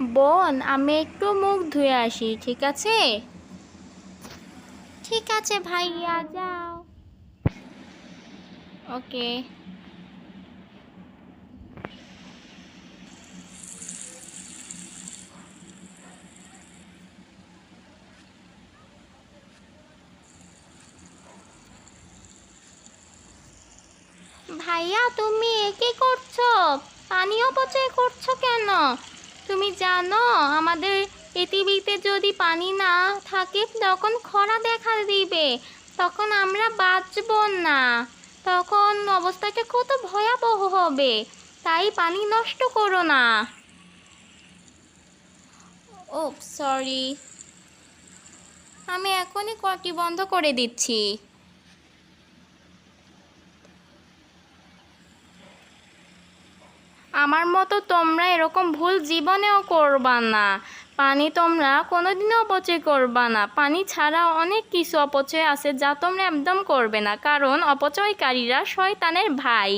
বোন আমি একটু মুখ ধুয়ে আসি ঠিক আছে? ঠিক আছে ভাইয়া যাও। ওকে। ভাইয়া তুমি এ কি করছ? পানি অপচয় করছ কেন? তুমি জানো, আমাদের পৃথিবীতে যদি পানি না থাকে, তখন খরা দেখা দিবে। তখন আমরা বাঁচব না। তখন অবস্থাটা কত ভয়াবহ হবে। তাই পানি নষ্ট করো না। ও সরি। আমি এখনই কটি বন্ধ করে দিচ্ছি। আমার মতো তোমরা এরকম ভুল জীবনেও করবা না। পানি তোমরা কোনোদিনও অপচয় করবা না। পানি ছাড়া অনেক কিছু অপচয় আছে যা তোমরা একদম করবে না। কারণ অপচয়কারীরা শয়তানের ভাই।